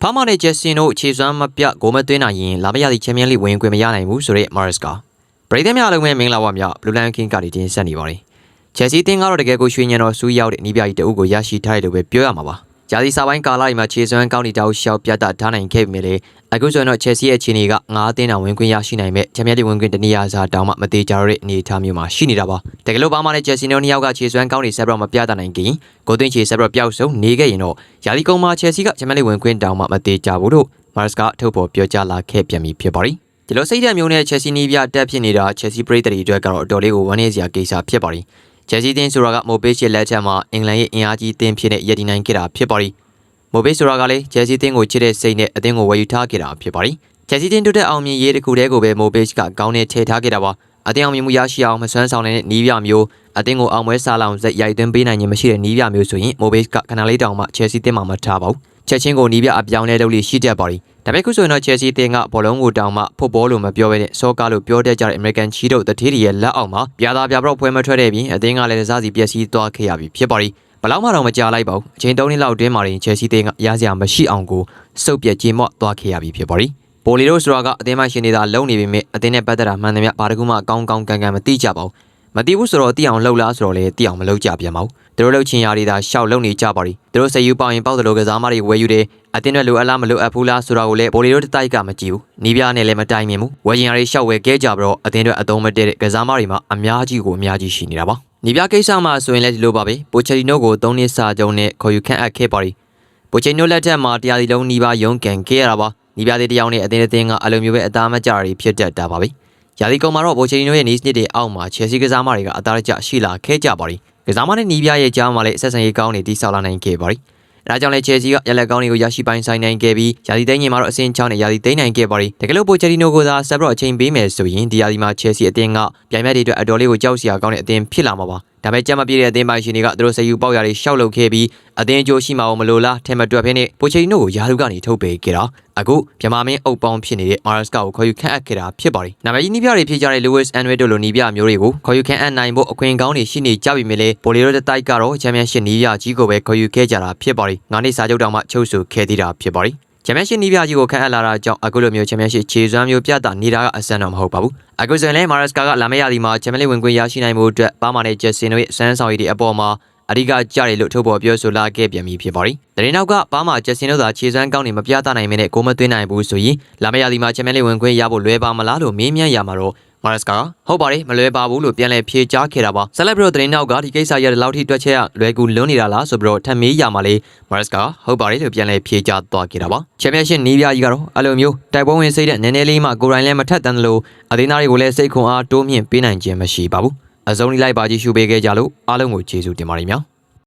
ဖားမာနဲ့ဂျက်ဆင်တို့ခြေစွမ်းမပြတ်ဂိုးမသွင်းနိုင်ရင်လာမရသည့်ချန်ပီယံလိဝင်ခွင့်မရနိုင်ဘူးဆိုတဲ့မာရစ်ကပရိသတ်များအားလုံးပဲမင်္ဂလာပါများဘလူးလန်ကင်းကတည်းတင်ဆက်နေပါတယ်ချယ်ဆီတင်းကတော့တကယ်ကိုရွှေညံတော်စူးရောက်တဲ့နီးပြကြီးတအုပ်ကိုရရှိထားတယ်လို့ပဲပြောရမှာပါ ဂျာစီစာပိုင်းကာလာဒီမှာခြေစွမ်းကောင်းနေတောက်ရှောက်ပြတ်တာထားနိုင်ခဲ့ပြီလေအခုဆိုရင်တော့ချယ်ဆီရဲ့ခြေနေက9တင်းတောင်ဝင်ခွင့်ရရှိနိုင်မဲ့ချန်ပီယံလိဝင်ခွင့်တနည်းအားစားတောင်မှမသေးကြရတဲ့အနေအထားမျိုးမှာရှိနေတာပါတကယ်လို့ဘာမှလည်းချယ်ဆီတို့နှစ်ယောက်ကခြေစွမ်းကောင်းနေဆက်ပြီးတော့မပြတ်နိုင်ခင်ဂိုးသွင်းခြေဆက်ပြီးတော့ပျောက်ဆုံးနေခဲ့ရင်တော့ယာလီကုံမှာချယ်ဆီကချန်ပီယံလိဝင်ခွင့်တောင်မှမသေးကြဘူးလို့မာရစ်ကထုတ်ဖော်ပြောကြားလာခဲ့ပြန်ပြီဖြစ်ပါတယ်။ဒီလိုစိတ်ဓာတ်မျိုးနဲ့ချက်စီနီးပြတက်ဖြစ်နေတာချက်စီပရိသတ်တွေအတွက်ကတော့အတော်လေးကိုဝမ်းနည်းစရာကိစ္စဖြစ်ပါတယ်။ ချက်စီတင်းဆိုတာကမိုဘေးရှစ်လက်ချက်မှာအင်္ဂလန်ရဲ့အင်အားကြီးတင်းဖြစ်တဲ့ရည်တည်နိုင်ခဲ့တာဖြစ်ပါတယ်။မိုဘေးဆိုတာကလည်းချက်စီတင်းကိုချစ်တဲ့စိတ်နဲ့အတင်းကိုဝယ်ယူထားခဲ့တာဖြစ်ပါတယ်။ချက်စီတင်းတို့တဲ့အောင်မြင်ရေးတစ်ခုတည်းကိုပဲမိုဘေးကကောင်းနဲ့ထည့်ထားခဲ့တာပါ။အတင်းအောင်မြင်မှုရရှိအောင်မစွမ်းဆောင်တဲ့နီးပြမျိုးအတင်းကိုအောင်ပွဲစားလောင်စက်ရိုက်သွင်းပေးနိုင်ခြင်းမရှိတဲ့နီးပြမျိုးဆိုရင်မိုဘေးကခဏလေးတောင်မှချက်စီတင်းမှာမထားပါဘူး။ ချက်ချင်းကိုနီးပြအပြောင်းလဲလုပ်လို့ရှိတတ်ပါတယ်။ဒါပေမဲ့ခုဆိုရင်တော့ Chelsea တင်ကဘောလုံးကိုတောင်မှဖုတ်ဘောလို့မပြောဘဲနဲ့ဆောကားလို့ပြောတတ်ကြတဲ့ American ချီတို့တတိရီရဲ့လက်အောက်မှာပြာသာပြာတော့ဖွဲမထွက်တဲ့ပြင်အသင်းကလည်းစားစီပျက်စီးသွားခဲ့ရပြီဖြစ်ပါရီဘလောက်မှတော့မကြာလိုက်ပါဘူးအချိန်၃နှစ်လောက်တွင်းမှာရင် Chelsea တင်ကရစရာမရှိအောင်ကိုစုပ်ပြက်ကြေမော့သွားခဲ့ရပြီဖြစ်ပါရီပိုလီတို့ဆိုတာကအသင်းမှရှင်နေတာလုံနေပေမဲ့အသင်းနဲ့ပတ်သက်တာမှန်သမျှဘာတကူမှကောင်းကောင်းကန်ကန်မသိကြပါဘူးမသိဘူးဆိုတော့သိအောင်လှုပ်လားဆိုတော့လေသိအောင်မလုပ်ကြပြန်ပါဘူး သူတို့လှုပ်ချင်ရာတွေသာရှောက်လုံနေကြပါလိသူတို့စယူပေါင်ရင်ပေါက်တယ်လို့ကစားမတွေဝယ်ယူတယ်အတင်းတွေလိုအပ်လားမလိုအပ်ဘူးလားဆိုတာကိုလည်းဘိုလီတို့တတိုက်ကမကြည့်ဘူးနီးပြားနဲ့လည်းမတိုင်မြင်ဘူးဝယ်ချင်ရာတွေရှောက်ဝယ်ခဲ့ကြပြီးတော့အတင်းတွေအသုံးမတည့်တဲ့ကစားမတွေမှာအများကြီးကိုအများကြီးရှိနေတာပါနီးပြားကိစ္စမှာဆိုရင်လည်းဒီလိုပါပဲပိုချယ်တီနိုကို၃နှစ်စာချုပ်နဲ့ခေါ်ယူခန့်အပ်ခဲ့ပါလိပိုချယ်တီနိုလက်ထက်မှာတရားစီလုံးနီးပါးရုံးကန်ခဲ့ရတာပါနီးပြားသေးတယောက်နဲ့အတင်းအတင်းကအလိုမျိုးပဲအသားမကြတွေဖြစ်တတ်တာပါပဲရာသီကုန်မှာတော့ဘိုချီနိုရဲ့နီးစနစ်တွေအောက်မှာချယ်ဆီကစားမတွေကအသားကျရှိလာခဲ့ကြပါပြီ။ ကစားမနဲ့နီးပြရဲ့ကြားမှာလည်းဆက်ဆံရေးကောင်းနေတိဆောက်လာနိုင်ခဲ့ပါပြီ။အဲဒါကြောင့်လည်းချယ်ဆီကရလက်ကောင်းတွေကိုရရှိပိုင်ဆိုင်နိုင်ခဲ့ပြီးရာသီသိမ်းငင်မှာတော့အဆင့်6နဲ့ရာသီသိမ်းနိုင်ခဲ့ပါပြီ။တကယ်လို့ဘိုချီနိုကိုသာဆက်ပြီးတော့အချိန်ပေးမယ်ဆိုရင်ဒီရာသီမှာချယ်ဆီအသင်းကပြိုင်ပွဲတွေအတွက်အတော်လေးကိုကြောက်စရာကောင်းတဲ့အသင်းဖြစ်လာမှာပါ။ဒါပေမဲ့ကြက်မပြည့်တဲ့အသင်းပိုင်ရှင်တွေကသူတို့စယူပေါက်ရတွေရှောက်လုပ်ခဲ့ပြီးအသင်းအကျိုးရှိမှာမလို့လားထဲမတွက်ဖင်းနဲ့ပိုချီနိုကိုယာလူကနေထုတ်ပေးခဲ့တာအခုမြန်မာမင်းအုပ်ပေါင်းဖြစ်နေတဲ့မာရစ်ကာကိုခေါ်ယူခန့်အပ်ခဲ့တာဖြစ်ပါတယ်နာမည်ကြီးနီးပြတွေဖြစ်ကြတဲ့ Lewis Anway တို့လိုနီးပြမျိုးတွေကိုခေါ်ယူခန့်အပ်နိုင်ဖို့အခွင့်ကောင်းတွေရှိနေကြပြီမြေလေပိုလီရိုတတိုက်ကတော့ချန်ပီယံရှစ်နီးပြကြီးကိုပဲခေါ်ယူခဲ့ကြတာဖြစ်ပါတယ်ငါးနှစ်စာချုပ်တောင်မှချုပ်ဆိုခဲ့သေးတာဖြစ်ပါတယ် ချန်ပီယံရှစ်နီးပြကြီးကိုခန့်အပ်လာတာကြောင့်အခုလိုမျိုးချန်ပီယံရှစ်ခြေစွမ်းမျိုးပြတာနေတာကအဆန်တော့မဟုတ်ပါဘူးအခုဆိုရင်လည်းမာရစ်ကာကလာမရသည်မှာချန်ပီယံလိဝင်ခွင့်ရရှိနိုင်မှုအတွက်ပါမာနဲ့ဂျက်ဆင်တို့ရဲ့စမ်းဆောင်ရည်တွေအပေါ်မှာအဓိကကြတယ်လို့ထုတ်ဖော်ပြောဆိုလာခဲ့ပြန်ပြီဖြစ်ပါတယ်။တရင်နောက်ကပါမာဂျက်ဆင်တို့သာခြေစွမ်းကောင်းနေမပြသနိုင်မင်းနဲ့ကိုမသွင်းနိုင်ဘူးဆိုရင်လာမရသည်မှာချန်ပီယံလိဝင်ခွင့်ရဖို့လွယ်ပါမလားလို့မေးမြန်းရမှာတော့ မာရစ်ကာဟုတ်ပါတယ်မလွယ်ပါဘူးလို့ပြန်လည်ဖြေကြားခဲ့တာပါဆက်လက်ပြီးတော့တရင်နောက်ကဒီကိစ္စရတဲ့လောက်ထိတွက်ချက်ရလွယ်ကူလွန်းနေတာလားဆိုပြီးတော့ထပ်မေးရမှာလေမာရစ်ကာဟုတ်ပါတယ်လို့ပြန်လည်ဖြေကြားသွားခဲ့တာပါချန်ပီယံရှစ်နီးပြကြီးကတော့အလိုမျိုးတိုက်ပွဲဝင်စိတ်တဲ့နည်းနည်းလေးမှကိုရိုင်းလည်းမထက်တန်တယ်လို့အသင်းသားတွေကိုလည်းစိတ်ခွန်အားတိုးမြင့်ပေးနိုင်ခြင်းမရှိပါဘူးအစုံလိုက်ပါကြည့်ရှုပေးခဲ့ကြလို့အားလုံးကိုကျေးဇူးတင်ပါတယ်များ